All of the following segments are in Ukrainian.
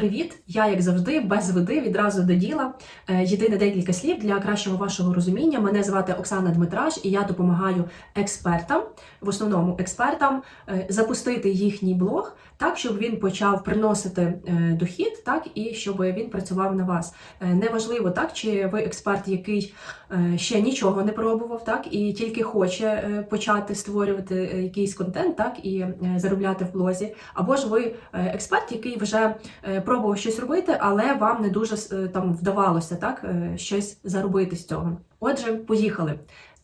Привіт! Я, як завжди, без води відразу до діла. Е, Єдине декілька слів для кращого вашого розуміння. Мене звати Оксана Дмитраш, і я допомагаю експертам, в основному експертам, е, запустити їхній блог так, щоб він почав приносити е, дохід, так і щоб він працював на вас. Неважливо, так чи ви експерт, який ще нічого не пробував, так і тільки хоче почати створювати якийсь контент, так і заробляти в блозі, або ж ви експерт, який вже пробував щось робити, але вам не дуже е, там вдавалося так е, щось заробити з цього. Отже, поїхали.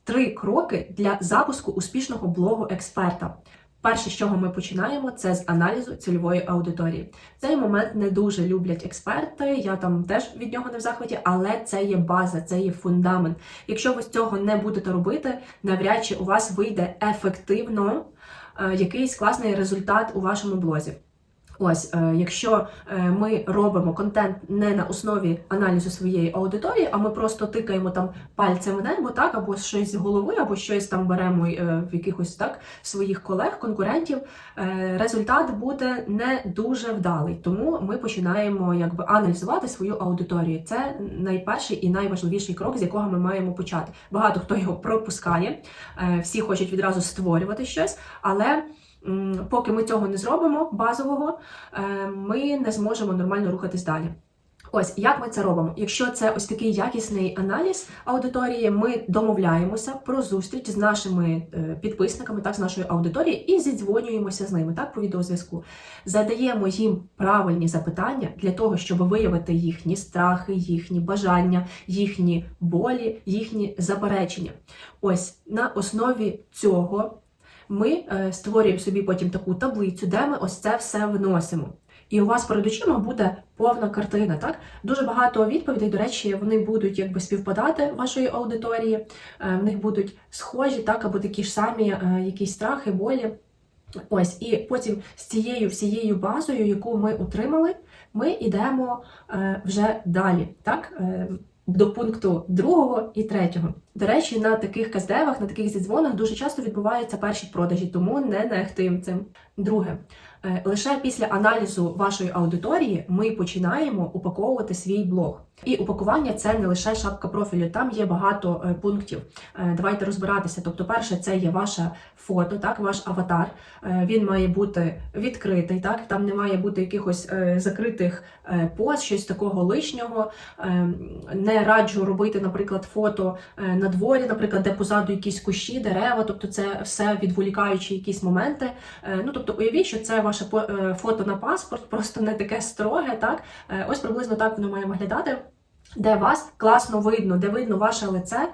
Три кроки для запуску успішного блогу експерта. Перше, з чого ми починаємо, це з аналізу цільової аудиторії. Цей момент не дуже люблять експерти. Я там теж від нього не в захваті, але це є база, це є фундамент. Якщо ви з цього не будете робити, навряд чи у вас вийде ефективно е, якийсь класний результат у вашому блозі. Ось, е, якщо е, ми робимо контент не на основі аналізу своєї аудиторії, а ми просто тикаємо там пальцем в небо, так, або щось з голови, або щось там беремо е, в якихось так своїх колег, конкурентів, результат буде не дуже вдалий. Тому ми починаємо якби аналізувати свою аудиторію. Це найперший і найважливіший крок, з якого ми маємо почати. Багато хто його пропускає, всі хочуть відразу створювати щось, але. Поки ми цього не зробимо базового, е, ми не зможемо нормально рухатись далі. Ось як ми це робимо. Якщо це ось такий якісний аналіз аудиторії, ми домовляємося про зустріч з нашими е, підписниками, так з нашою аудиторією, і зідзвонюємося з ними так по відеозв'язку. Задаємо їм правильні запитання для того, щоб виявити їхні страхи, їхні бажання, їхні болі, їхні заперечення. Ось на основі цього ми е, створюємо собі потім таку таблицю, де ми ось це все вносимо. І у вас перед очима буде повна картина. Так дуже багато відповідей. До речі, вони будуть якби співпадати вашої аудиторії, е, в них будуть схожі, так або такі ж самі е, якісь страхи, болі. Ось, і потім з цією всією базою, яку ми отримали, ми йдемо вже далі, так? До пункту другого і третього. До речі, на таких каздевах, на таких зідзвонах дуже часто відбуваються перші продажі, тому не нехтим цим. Друге, е, лише після аналізу вашої аудиторії ми починаємо упаковувати свій блог. І упакування це не лише шапка профілю, там є багато е, пунктів. Е, Давайте розбиратися. Тобто, перше, це є ваше фото, так, ваш аватар. Е, Він має бути відкритий, так там не має бути якихось закритих поз, щось такого лишнього. Не раджу робити, наприклад, фото на дворі, наприклад, де позаду якісь кущі, дерева, тобто це все відволікаючі якісь моменти. Ну тобто, уявіть, що це ваше фото на паспорт, просто не таке строге, так ось приблизно так воно має виглядати. Де вас класно видно, де видно ваше лице.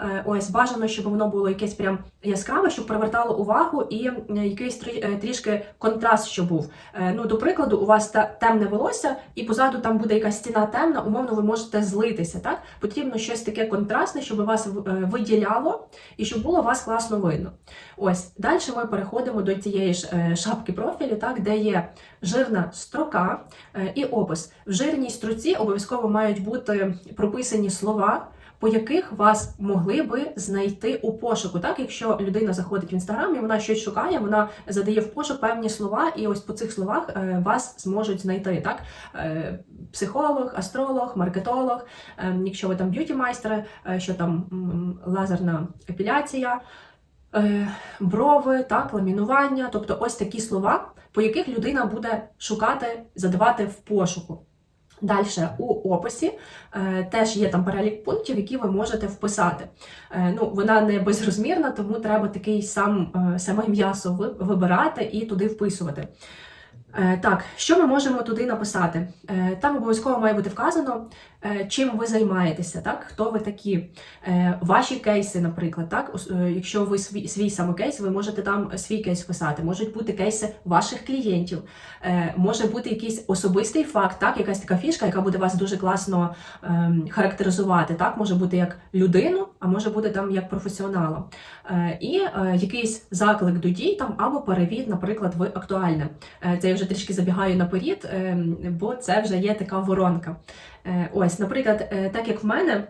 Е, Ось бажано, щоб воно було якесь прям яскраве, щоб привертало увагу, і е, якийсь е, трішки контраст, що був. Ну, до прикладу, у вас темне волосся, і позаду там буде якась стіна темна, умовно, ви можете злитися. Так потрібно щось таке контрастне, щоб вас виділяло і щоб було вас класно видно. Ось далі ми переходимо до цієї ж шапки профілю, так де є жирна строка і опис. В жирній строці обов'язково мають бути прописані слова. По яких вас могли би знайти у пошуку, так якщо людина заходить в інстаграм і вона щось шукає, вона задає в пошук певні слова, і ось по цих словах е, вас зможуть знайти. Так, Е, психолог, астролог, маркетолог, е, якщо ви там б'юті майстер, що там лазерна епіляція, брови, так, ламінування, тобто ось такі слова, по яких людина буде шукати, задавати в пошуку. Далі у описі е, теж є там перелік пунктів, які ви можете вписати. Е, ну, вона не безрозмірна, тому треба такий сам е, саме м'ясо вибирати і туди вписувати. Е, так, що ми можемо туди написати? Е, там обов'язково має бути вказано, чим ви займаєтеся, так? хто ви такі, е, ваші кейси, наприклад, так? Е, якщо ви свій, свій саме кейс, ви можете там свій кейс писати. Можуть бути кейси ваших клієнтів, е, може бути якийсь особистий факт, так? якась така фішка, яка буде вас дуже класно ем, характеризувати. Так? Може бути як людину, а може бути там як професіонала. Е, і е, якийсь заклик до дій там або перевід, наприклад, в актуальне. Е, Це я вже трішки забігаю наперед, ем, бо це вже є така воронка. Е, Ось, наприклад, е, так як в мене.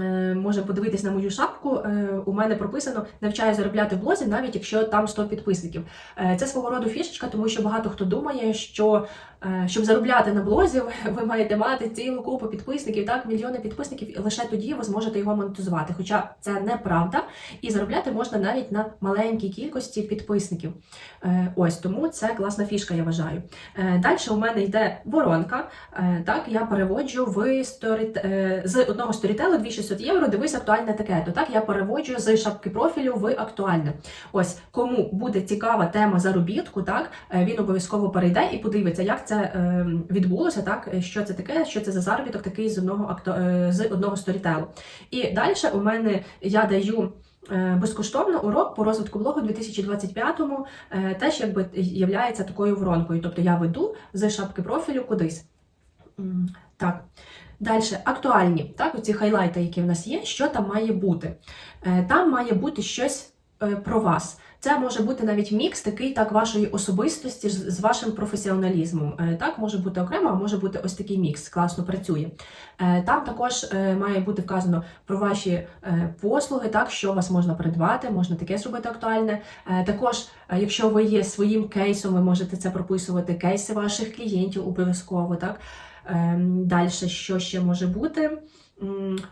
Е, Може подивитись на мою шапку. е, У мене прописано навчаю заробляти в блозі, навіть якщо там 100 підписників. Е, Це свого роду фішечка, тому що багато хто думає, що Щоб заробляти на блозі, ви- маєте мати цілу купу підписників, так, мільйони підписників, і лише тоді ви зможете його монетизувати. Хоча це неправда, і заробляти можна навіть на маленькій кількості підписників. Ось тому це класна фішка, я вважаю. Далі у мене йде воронка. Так, я переводжу в сторі... з одного сторітелу 2600 євро. Дивись актуальне таке. То так я переводжу з шапки профілю в актуальне. Ось кому буде цікава тема заробітку, так е, він обов'язково перейде і подивиться, як це е, відбулося, так е, що це таке, що це за заробіток такий з одного акто... е, з одного сторітелу. І далі у мене я даю. Безкоштовно урок по розвитку блогу 2025-му е, теж якби являється такою воронкою. Тобто я веду з шапки профілю кудись. Так. Далі актуальні, так, оці хайлайти, які в нас є, що там має бути. Е, Там має бути щось е, про вас. Це може бути навіть мікс такий так вашої особистості з вашим професіоналізмом. Е, Так може бути окремо, а може бути ось такий мікс, класно працює. Там також має бути вказано про ваші послуги, так що вас можна придбати, можна таке зробити актуальне. Також, якщо ви є своїм кейсом, ви можете це прописувати, кейси ваших клієнтів обов'язково. Так далі, що ще може бути?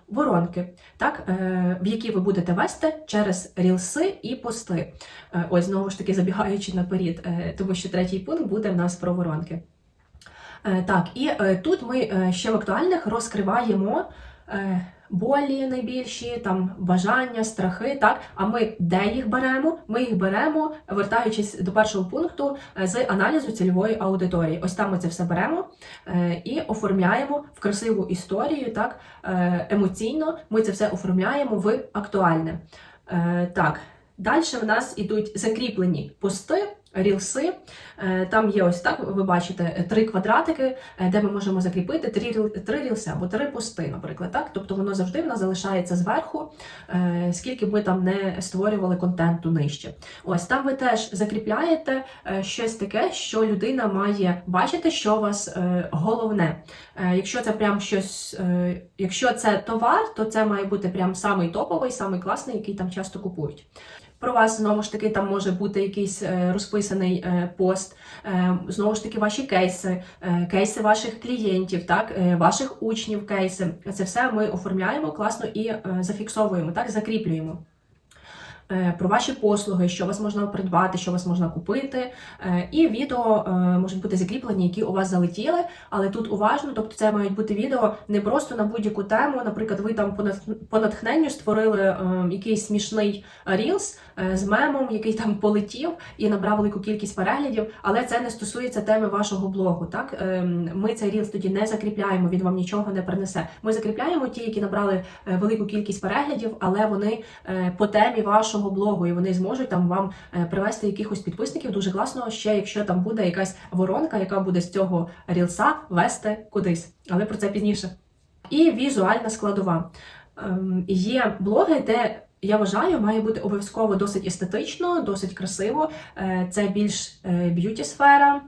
Воронки, так, е, в які ви будете вести через рілси і пости. Е, Ось знову ж таки забігаючи наперед, е, тому що третій пункт буде в нас про воронки. Так, і тут ми ще в актуальних розкриваємо болі найбільші, там бажання, страхи. Так, а ми де їх беремо? Ми їх беремо, вертаючись до першого пункту е, з аналізу цільової аудиторії. Ось там ми це все беремо е, і оформляємо в красиву історію, так е, емоційно. Ми це все оформляємо в актуальне. Так, далі в нас ідуть закріплені пости. Рілси, Е, там є ось так, ви бачите, три квадратики, е, де ми можемо закріпити три, три рілси або три пости, наприклад. Так? Тобто воно завжди в нас залишається зверху, е, скільки б ми там не створювали контенту нижче. Ось там ви теж закріпляєте е, щось таке, що людина має бачити, що у вас е, головне. Е, Якщо це прям щось, е, якщо це товар, то це має бути прям самий топовий, самий класний, який там часто купують. Про вас знову ж таки там може бути якийсь е, розписаний е, пост, е, знову ж таки ваші кейси, кейси ваших клієнтів, так, ваших учнів, кейси. Це все ми оформляємо класно і зафіксовуємо, так, закріплюємо. Про ваші послуги, що вас можна придбати, що вас можна купити, і відео можуть бути закріплені, які у вас залетіли, але тут уважно, тобто це мають бути відео не просто на будь-яку тему. Наприклад, ви там по нат- натхненню створили е, якийсь смішний рілс з мемом, який там полетів і набрав велику кількість переглядів, але це не стосується теми вашого блогу. Так Ем, ми цей рілс тоді не закріпляємо, він вам нічого не принесе. Ми закріпляємо ті, які набрали е, велику кількість переглядів, але вони е, по темі вашого блогу, і вони зможуть там вам е, привести якихось підписників. Дуже класно, ще якщо там буде якась воронка, яка буде з цього рілса вести кудись. Але про це пізніше. І візуальна складова. Ем, Є блоги, де я вважаю, має бути обов'язково досить естетично, досить красиво. Е, Це більш б'юті сфера,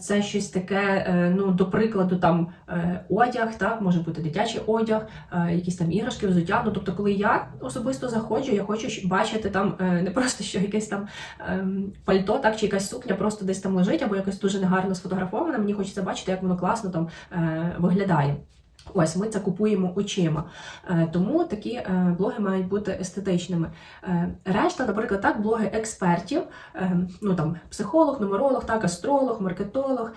це щось таке, е, ну, до прикладу, там е, одяг, так, може бути дитячий одяг, е, якісь там іграшки, взуття. Ну, тобто, коли я особисто заходжу, я хочу бачити там е, не просто що якесь там ем, пальто, так, чи якась сукня просто десь там лежить, або якось дуже негарно сфотографована. Мені хочеться бачити, як воно класно там е, виглядає. Ось ми це купуємо очима. Е, Тому такі е, блоги мають бути естетичними. Е, Решта, наприклад, так, блоги експертів, ну там психолог, нумеролог, так, астролог, маркетолог,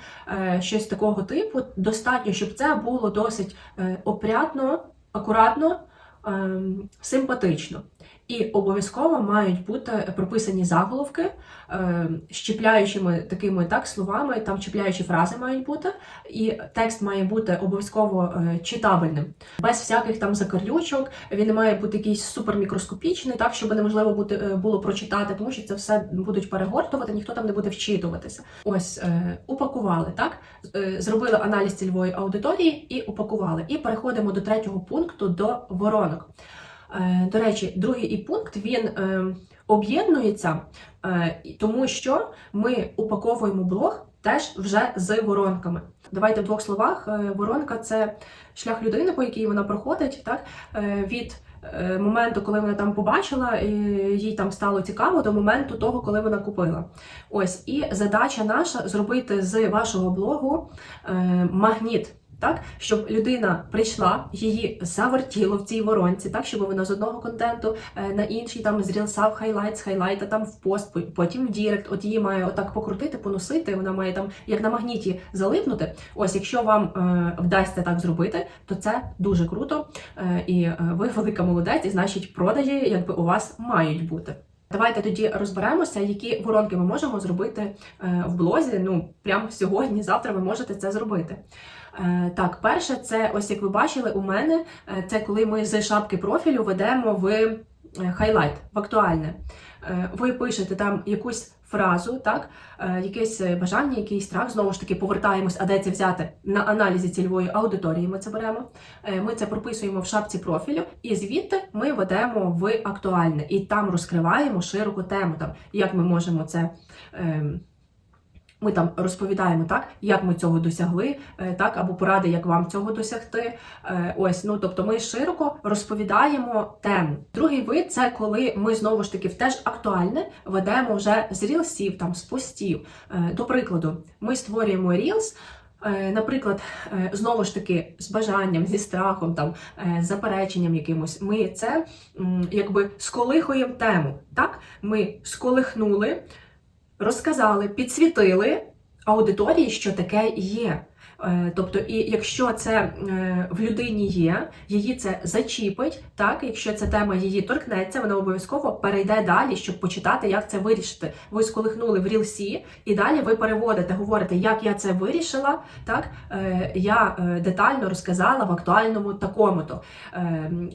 щось такого типу. Достатньо, щоб це було досить опрятно, акуратно, е, симпатично. І обов'язково мають бути прописані заголовки е, з чіпляючими такими так словами, там чіпляючі фрази мають бути, і текст має бути обов'язково е, читабельним, без всяких там закарлючок. Він має бути якийсь супермікроскопічний, так щоб неможливо бути е, було прочитати, тому що це все будуть перегортувати, ніхто там не буде вчитуватися. Ось е, упакували так, Е, зробили аналіз цільової аудиторії і упакували. І переходимо до третього пункту до воронок. Е, До речі, другий і пункт він е, об'єднується, е, тому що ми упаковуємо блог теж вже з воронками. Давайте в двох словах. Воронка це шлях людини, по якій вона проходить, так від моменту, коли вона там побачила, їй там стало цікаво, до моменту того, коли вона купила. Ось і задача наша зробити з вашого блогу магніт. Так, щоб людина прийшла, її завертіло в цій воронці, так щоб вона з одного контенту е, на інший там з в хайлайт, з хайлайта там в пост, потім в дірект. От її має отак покрутити, поносити. Вона має там як на магніті залипнути. Ось, якщо вам е, вдасться так зробити, то це дуже круто. Е, і е, ви велика молодець, і значить продажі, якби у вас мають бути. Давайте тоді розберемося, які воронки ми можемо зробити е, в блозі. Ну прямо сьогодні, завтра ви можете це зробити. Е, Так, перше, це ось як ви бачили у мене, е, це коли ми з шапки профілю ведемо в е, хайлайт, в актуальне. Ви пишете там якусь фразу, так, якесь бажання, якийсь страх. Знову ж таки, повертаємось, а де це взяти на аналізі цільової аудиторії. Ми це беремо. Ми це прописуємо в шапці профілю, і звідти ми ведемо в актуальне і там розкриваємо широку тему, там як ми можемо це. Ми там розповідаємо так, як ми цього досягли, е, так або поради, як вам цього досягти. Е, Ось, ну тобто, ми широко розповідаємо тему. Другий вид це коли ми знову ж таки в теж актуальне ведемо вже з рілсів, там з постів. Е, До прикладу, ми створюємо рілс. Наприклад, знову ж таки, з бажанням, зі страхом, там запереченням якимось, ми це якби сколихуємо тему. Так, ми сколихнули, розказали, підсвітили аудиторії, що таке є. Е, Тобто, і якщо це е, в людині є, її це зачіпить, так якщо ця тема її торкнеться, вона обов'язково перейде далі, щоб почитати, як це вирішити. Ви сколихнули в рілсі, і далі ви переводите, говорите, як я це вирішила. Так е, я детально розказала в актуальному такому-то.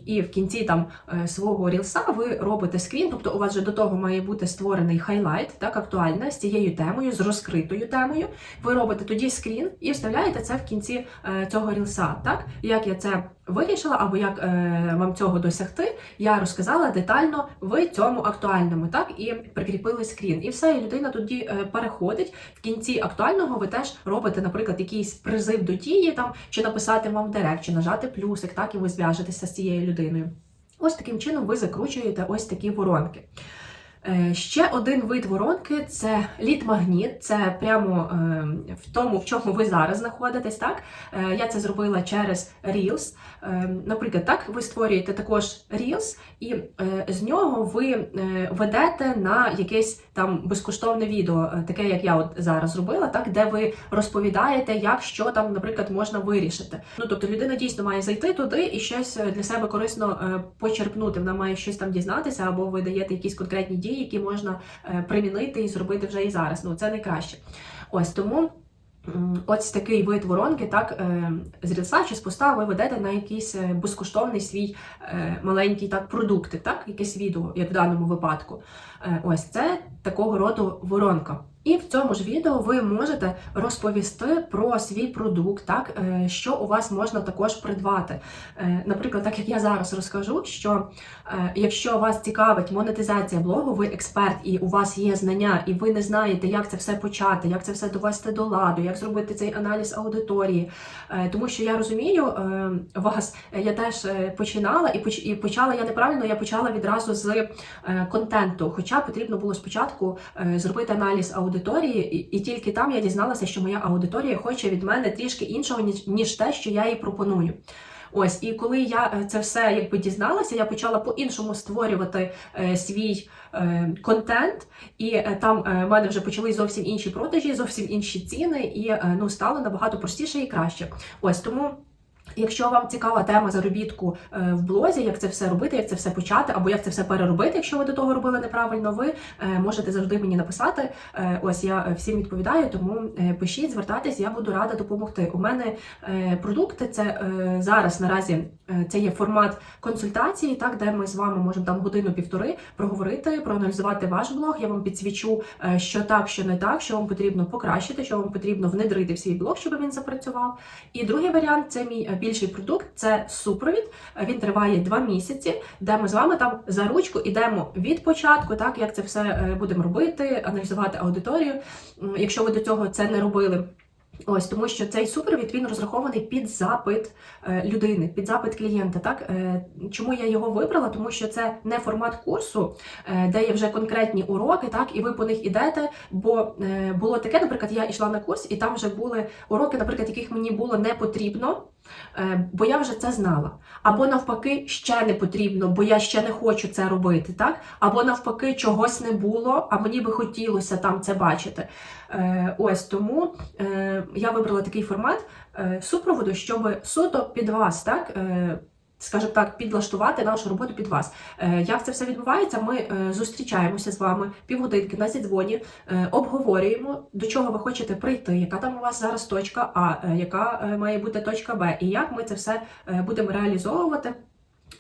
І в кінці там свого рілса ви робите скрін, тобто у вас вже до того має бути створений хайлайт, так актуальне з цією темою, з розкритою темою. Ви робите тоді скрін і вставляєте це в кінці е, цього рілса. Так як я це вирішила, або як е, вам цього досягти, я розказала детально в цьому актуальному, так і прикріпили скрін. І все, і людина тоді е, переходить в кінці актуального. Ви теж робите, наприклад, якийсь призив до дії, там чи написати вам в директ, чи нажати плюсик, так і ви зв'яжетеся з цією людиною. Ось таким чином ви закручуєте ось такі воронки. Е, Ще один вид воронки це лід-магніт. Це прямо е, в тому, в чому ви зараз знаходитесь. Так Е, я це зробила через Reels. Наприклад, так ви створюєте також Reels, і з нього ви ведете на якесь там безкоштовне відео, таке як я от зараз зробила, так де ви розповідаєте, як що там, наприклад, можна вирішити. Ну тобто людина дійсно має зайти туди і щось для себе корисно почерпнути. Вона має щось там дізнатися, або ви даєте якісь конкретні дії, які можна е, примінити і зробити вже і зараз. Ну це найкраще. Ось тому. Ось такий вид воронки, так е, з рілса чи з поста ви ведете на якийсь е, безкоштовний свій маленький так продукти, так якесь відео, як в даному випадку. Ось це такого роду воронка. І в цьому ж відео ви можете розповісти про свій продукт, так е, що у вас можна також придбати. Е, Наприклад, так як я зараз розкажу, що е, якщо вас цікавить монетизація блогу, ви експерт і у вас є знання, і ви не знаєте, як це все почати, як це все довести до ладу, як зробити цей аналіз аудиторії. Тому що я розумію вас, я теж починала і почала я неправильно, я почала відразу з контенту. Хоча потрібно було спочатку зробити аналіз аудиторії, і, і тільки там я дізналася, що моя аудиторія хоче від мене трішки іншого, ніж, ніж те, що я їй пропоную. Ось, і коли я е, це все якби дізналася, я почала по-іншому створювати е, свій е, контент, і е, там е, в мене вже почали зовсім інші продажі, зовсім інші ціни, і е, ну стало набагато простіше і краще. Ось тому. Якщо вам цікава тема заробітку е, в блозі, як це все робити, як це все почати, або як це все переробити, якщо ви до того робили неправильно, ви е, можете завжди мені написати. Е, Ось я всім відповідаю, тому пишіть, звертайтесь, я буду рада допомогти. У мене продукти це зараз наразі це є формат консультації, так де ми з вами можемо там годину-півтори проговорити, проаналізувати ваш блог. Я вам підсвічу, що так, що не так, що вам потрібно покращити, що вам потрібно внедрити в свій блог, щоб він запрацював. І другий варіант це мій е, більший продукт, це супровід. Він триває два місяці, де ми з вами там за ручку ідемо від початку, так як це все е, будемо робити, аналізувати аудиторію. Якщо ви до цього це не робили. Ось тому, що цей супровід він розрахований під запит е, людини, під запит клієнта. Так Е, чому я його вибрала? Тому що це не формат курсу, де є вже конкретні уроки, так і ви по них ідете. Бо було таке, наприклад, я йшла на курс, і там вже були уроки, наприклад, яких мені було не потрібно. Е, Бо я вже це знала. Або навпаки, ще не потрібно, бо я ще не хочу це робити, так? Або навпаки, чогось не було, а мені би хотілося там це бачити. Е, ось тому е, я вибрала такий формат супроводу, щоб суто під вас, так. Скажімо так, підлаштувати нашу роботу під вас. Е, Як це все відбувається? Ми е, зустрічаємося з вами півгодинки на зідзвоні, е, обговорюємо, до чого ви хочете прийти, яка там у вас зараз точка А, яка має бути точка Б, і як ми це все будемо реалізовувати.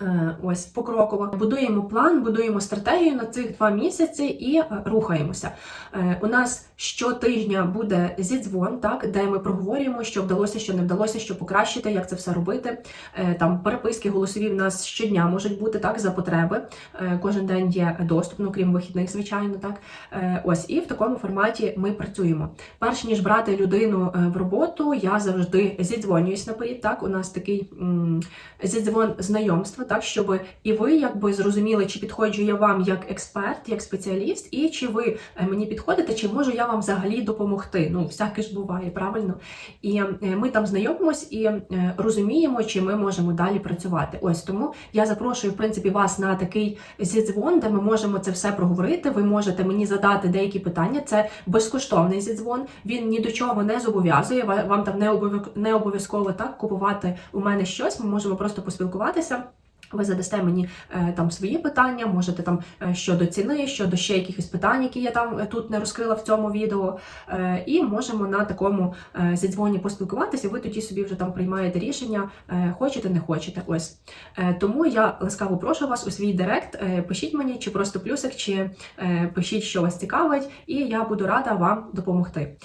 Е, Ось покроково будуємо план, будуємо стратегію на цих два місяці і е, рухаємося. Е, У нас щотижня буде зідзвон, так де ми проговорюємо, що вдалося, що не вдалося, що покращити, як це все робити. Там переписки голосові в нас щодня можуть бути так за потреби. Кожен день є доступ, ну крім вихідних, звичайно, так. Ось і в такому форматі ми працюємо. Перш ніж брати людину в роботу, я завжди зідзвонююсь наперед. Так, у нас такий зідзвон знайомства, так щоб і ви якби зрозуміли, чи підходжу я вам як експерт, як спеціаліст, і чи ви е, мені підходите, чи можу я вам взагалі допомогти. Ну, всяке ж буває, правильно? І е, ми там знайомимось і е, розуміємо, чи ми можемо далі працювати. Ось тому я запрошую, в принципі, вас на такий зідзвон, де ми можемо це все проговорити. Ви можете мені задати деякі питання. Це безкоштовний зідзвон. Він ні до чого не зобов'язує. Вам там не обов'язково так купувати у мене щось. Ми можемо просто поспілкуватися. Ви задасте мені е, там свої питання, можете там е, щодо ціни, щодо ще якихось питань, які я там е, тут не розкрила в цьому відео. І можемо на такому зідзвоні поспілкуватися. Ви тоді собі вже там приймаєте рішення, хочете, не хочете. Ось тому я ласкаво прошу вас у свій директ. Пишіть мені, чи просто плюсик, чи пишіть, що вас цікавить, і я буду рада вам допомогти.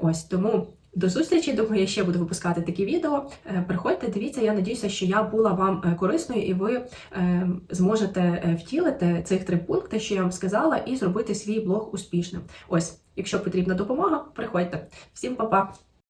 Ось тому. До зустрічі, думаю, я ще буду випускати такі відео. Е, Приходьте, дивіться, я надіюся, що я була вам е, корисною і ви е, зможете втілити цих три пункти, що я вам сказала, і зробити свій блог успішним. Ось, якщо потрібна допомога, приходьте. Всім па-па!